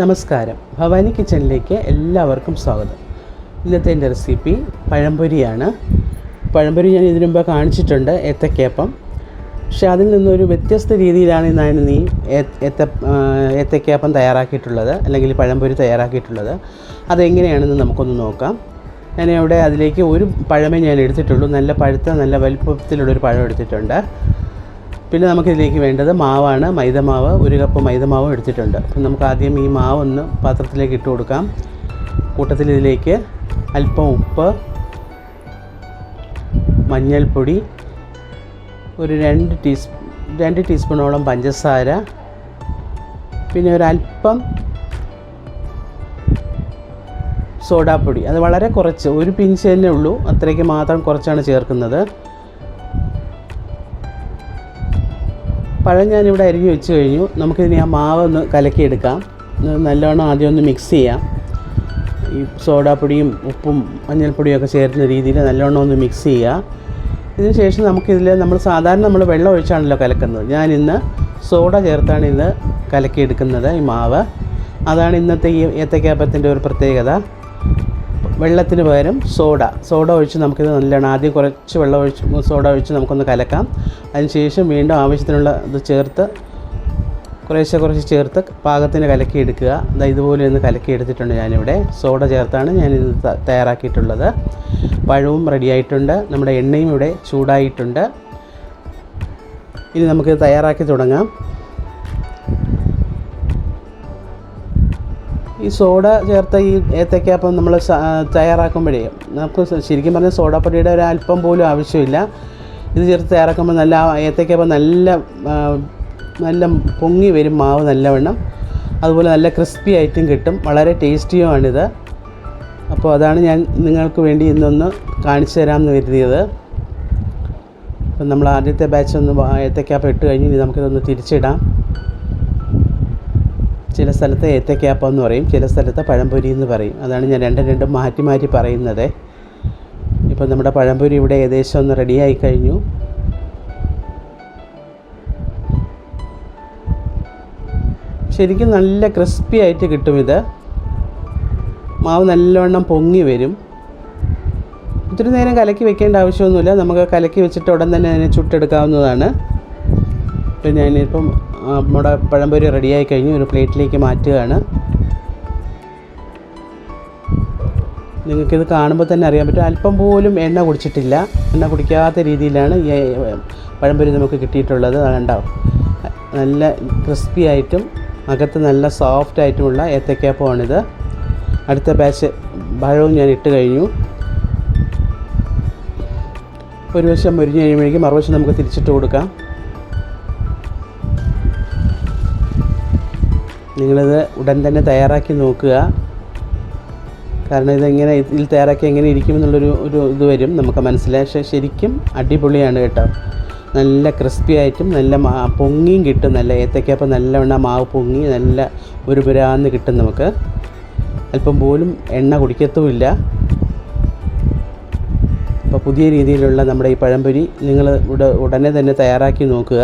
നമസ്കാരം. ഭവാനി കിച്ചണിലേക്ക് എല്ലാവർക്കും സ്വാഗതം. ഇന്നത്തെ എന്റെ റെസിപ്പി പഴംപൊരിയാണ്. പഴംപൊരി ഞാൻ ഇതിനു മുമ്പ് കാണിച്ചിട്ടുണ്ട് ഏത്തക്കയപ്പം പക്ഷേ അതിൽ നിന്നൊരു വ്യത്യസ്ത രീതിയിലാണ് ഞാൻ നീ ഏത്ത ഏത്തക്കയപ്പം തയ്യാറാക്കിയിട്ടുള്ളത് അല്ലെങ്കിൽ പഴംപൊരി തയ്യാറാക്കിയിട്ടുള്ളത്. അതെങ്ങനെയാണെന്ന് നമുക്കൊന്ന് നോക്കാം. ഞാൻ ഇവിടെ അതിലേക്ക് ഒരു പഴമേ ഞാൻ എടുത്തിട്ടുള്ളൂ. നല്ല പഴുത്ത നല്ല വലിപ്പത്തിലുള്ളൊരു പഴം എടുത്തിട്ടുണ്ട്. പിന്നെ നമുക്കിതിലേക്ക് വേണ്ടത് മാവാണ്. മൈദമാവ് ഒരു കപ്പ് മൈദമാവും എടുത്തിട്ടുണ്ട്. അപ്പം നമുക്ക് ആദ്യം ഈ മാവ് ഒന്ന് പാത്രത്തിലേക്ക് ഇട്ട് കൊടുക്കാം. കൂട്ടത്തിൽ ഇതിലേക്ക് അല്പം ഉപ്പ് മഞ്ഞൾപ്പൊടി ഒരു രണ്ട് ടീസ് രണ്ട് ടീസ്പൂണോളം പഞ്ചസാര പിന്നെ ഒരല്പം സോഡാപ്പൊടി. അത് വളരെ കുറച്ച് ഒരു പിഞ്ച് തന്നെ ഉള്ളൂ. അത്രയ്ക്ക് മാത്രം കുറച്ചാണ് ചേർക്കുന്നത്. പഴം ഞാനിവിടെ അരിഞ്ഞ് വെച്ച് കഴിഞ്ഞു. നമുക്കിതിനെ ആ മാവ് ഒന്ന് കലക്കിയെടുക്കാം. ഇത് നല്ലവണ്ണം ആദ്യം ഒന്ന് മിക്സ് ചെയ്യാം. ഈ സോഡാപ്പൊടിയും ഉപ്പും മഞ്ഞൾപ്പൊടിയും ഒക്കെ ചേരുന്ന രീതിയിൽ നല്ലവണ്ണം ഒന്ന് മിക്സ് ചെയ്യുക. ഇതിന് ശേഷം നമുക്കിതിൽ നമ്മൾ സാധാരണ നമ്മൾ വെള്ളം ഒഴിച്ചാണല്ലോ കലക്കുന്നത്. ഞാൻ ഇന്ന് സോഡ ചേർത്താണ് ഇന്ന് കലക്കിയെടുക്കുന്നത് ഈ മാവ്. അതാണ് ഇന്നത്തെ ഈ ഏത്തക്കാപ്പത്തിന്റെ ഒരു പ്രത്യേകത. വെള്ളത്തിന് പകരം സോഡ. സോഡ ഒഴിച്ച് നമുക്കിത് നല്ലതാണ് ആദ്യം കുറച്ച് വെള്ളം ഒഴിച്ച് സോഡ ഒഴിച്ച് നമുക്കൊന്ന് കലക്കാം. അതിനുശേഷം വീണ്ടും ആവശ്യത്തിനുള്ള ഇത് ചേർത്ത് കുറേശ്ശെ കുറച്ച് ചേർത്ത് പാകത്തിന് കലക്കി എടുക്കുക. ഇതുപോലെ ഒന്ന് കലക്കി എടുത്തിട്ടുണ്ട് ഞാനിവിടെ. സോഡ ചേർത്താണ് ഞാനിത് തയ്യാറാക്കിയിട്ടുള്ളത്. പഴവും റെഡിയായിട്ടുണ്ട് നമ്മുടെ എണ്ണയും ഇവിടെ ചൂടായിട്ടുണ്ട്. ഇനി നമുക്ക് തയ്യാറാക്കി തുടങ്ങാം. ഈ സോഡ ചേർത്ത ഈ ഏത്തയ്ക്കപ്പം നമ്മൾ തയ്യാറാക്കുമ്പോഴേ നമുക്ക് ശരിക്കും പറഞ്ഞാൽ സോഡാപ്പൊടിയുടെ ഒരു അല്പം പോലും ആവശ്യമില്ല. ഇത് ചേർത്ത് തയ്യാറാക്കുമ്പോൾ നല്ല ആ നല്ല നല്ല പൊങ്ങി വരും മാവ് നല്ലവണ്ണം. അതുപോലെ നല്ല ക്രിസ്പി ആയിട്ടും കിട്ടും. വളരെ ടേസ്റ്റിയുമാണിത് അപ്പോൾ അതാണ് ഞാൻ നിങ്ങൾക്ക് വേണ്ടി ഇന്നൊന്ന് കാണിച്ചു തരാമെന്ന് കരുതിയത്. അപ്പം നമ്മൾ ആദ്യത്തെ ബാച്ച് ഒന്ന് ഏത്തക്കാപ്പം ഏത്തയ്ക്കാപ്പം ഇട്ട് കഴിഞ്ഞ് നമുക്കിതൊന്ന് തിരിച്ചിടാം. ചില സ്ഥലത്ത് ഏത്തക്കാപ്പം എന്ന് പറയും ചില സ്ഥലത്ത് പഴംപൊരി എന്ന് പറയും. അതാണ് ഞാൻ രണ്ടും രണ്ടും മാറ്റി മാറ്റി പറയുന്നത്. ഇപ്പം നമ്മുടെ പഴംപൊരി ഇവിടെ ഏകദേശം ഒന്ന് റെഡിയായി കഴിഞ്ഞു. ശരിക്കും നല്ല ക്രിസ്പി ആയിട്ട് കിട്ടും ഇത്. മാവ് നല്ലവണ്ണം പൊങ്ങി വരും. ഒത്തിരി നേരം കലക്കി വെക്കേണ്ട ആവശ്യമൊന്നുമില്ല. നമുക്ക് കലക്കി വെച്ചിട്ട് ഉടൻ തന്നെ അതിനെ ചുട്ടെടുക്കാവുന്നതാണ്. ഇപ്പം ഞാനിപ്പം നമ്മുടെ പഴംപൊരി റെഡിയായി കഴിഞ്ഞു. ഒരു പ്ലേറ്റിലേക്ക് മാറ്റുകയാണ്. നിങ്ങൾക്കിത് കാണുമ്പോൾ തന്നെ അറിയാൻ പറ്റും. അല്പം പോലും എണ്ണ കുടിച്ചിട്ടില്ല. എണ്ണ കുടിക്കാത്ത രീതിയിലാണ് ഈ പഴംപൊരി നമുക്ക് കിട്ടിയിട്ടുള്ളത്. അതുണ്ടാവും നല്ല ക്രിസ്പി ആയിട്ടും അകത്ത് നല്ല സോഫ്റ്റ് ആയിട്ടുമുള്ള ഏത്തക്കാപ്പമാണിത് അടുത്ത ബാച്ച് പഴവും ഞാൻ ഇട്ട് കഴിഞ്ഞു. ഒരു വശം മുരിഞ്ഞ് കഴിയുമ്പോഴേക്കും മറുവശം നമുക്ക് തിരിച്ചിട്ട് കൊടുക്കാം. നിങ്ങളിത് ഉടൻ തന്നെ തയ്യാറാക്കി നോക്കുക. കാരണം ഇതെങ്ങനെ ഇതിൽ തയ്യാറാക്കി എങ്ങനെ ഇരിക്കും എന്നുള്ളൊരു ഒരു ഇത് വരും. നമുക്ക് മനസ്സിലായി ശരിക്കും അടിപൊളിയാണ് കേട്ടോ. നല്ല ക്രിസ്പി ആയിട്ടും നല്ല പൊങ്ങിയും കിട്ടും. നല്ല ഏത്തക്കപ്പം നല്ലവണ്ണം മാവ് പൊങ്ങി നല്ല ഒരു പുരാന്ന് കിട്ടും നമുക്ക്. അല്പം പോലും എണ്ണ കുടിക്കത്തുമില്ല. അപ്പോൾ പുതിയ രീതിയിലുള്ള നമ്മുടെ ഈ പഴംപൊരി നിങ്ങൾ ഇവിടെ ഉടനെ തന്നെ തയ്യാറാക്കി നോക്കുക.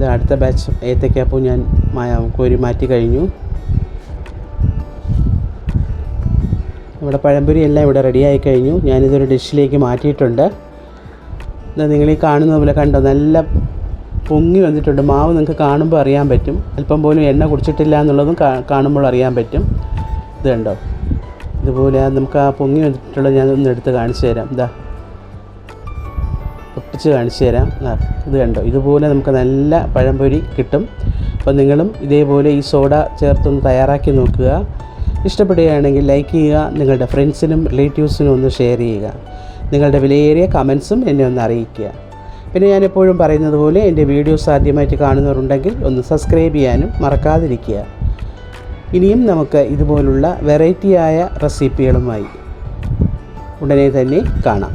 ഇത് അടുത്ത ബാച്ച് ഏത്തക്കാപ്പൂ ഞാൻ കോരി മാറ്റി കഴിഞ്ഞു. നമ്മുടെ പഴംപൊരി എല്ലാം ഇവിടെ റെഡിയായി കഴിഞ്ഞു. ഞാനിതൊരു ഡിഷിലേക്ക് മാറ്റിയിട്ടുണ്ട്. ഇത് നിങ്ങൾ ഈ കാണുന്നത് പോലെ കണ്ടോ നല്ല പൊങ്ങി വന്നിട്ടുണ്ട്. മാവ് നിങ്ങൾക്ക് കാണുമ്പോൾ അറിയാൻ പറ്റും. അല്പം പോലും എണ്ണ കുടിച്ചിട്ടില്ല എന്നുള്ളതും കാണുമ്പോൾ അറിയാൻ പറ്റും. ഇത് കണ്ടോ? ഇതുപോലെ നമുക്ക് ആ പൊങ്ങി വന്നിട്ടുള്ളത് ഞാൻ ഒന്ന് എടുത്ത് കാണിച്ചു തരാം. ഇതാ പൊട്ടിച്ച് കാണിച്ചു തരാം. ഇത് കണ്ടോ? ഇതുപോലെ നമുക്ക് നല്ല പഴംപൊരി കിട്ടും. അപ്പോൾ നിങ്ങളും ഇതേപോലെ ഈ സോഡ ചേർത്തൊന്ന് തയ്യാറാക്കി നോക്കുക. ഇഷ്ടപ്പെടുകയാണെങ്കിൽ ലൈക്ക് ചെയ്യുക നിങ്ങളുടെ ഫ്രണ്ട്സിനും റിലേറ്റീവ്സിനും ഒന്ന് ഷെയർ ചെയ്യുക. നിങ്ങളുടെ വിലയേറിയ കമൻസും എന്നെ ഒന്ന് അറിയിക്കുക. പിന്നെ ഞാൻ എപ്പോഴും പറയുന്നത് പോലെ എന്റെ വീഡിയോസ് ആദ്യമായിട്ട് കാണുന്നവരുണ്ടെങ്കിൽ ഒന്ന് സബ്സ്ക്രൈബ് ചെയ്യാനും മറക്കാതിരിക്കുക. ഇനിയും നമുക്ക് ഇതുപോലുള്ള വെറൈറ്റിയായ റെസിപ്പികളുമായി ഉടനെ തന്നെ കാണാം.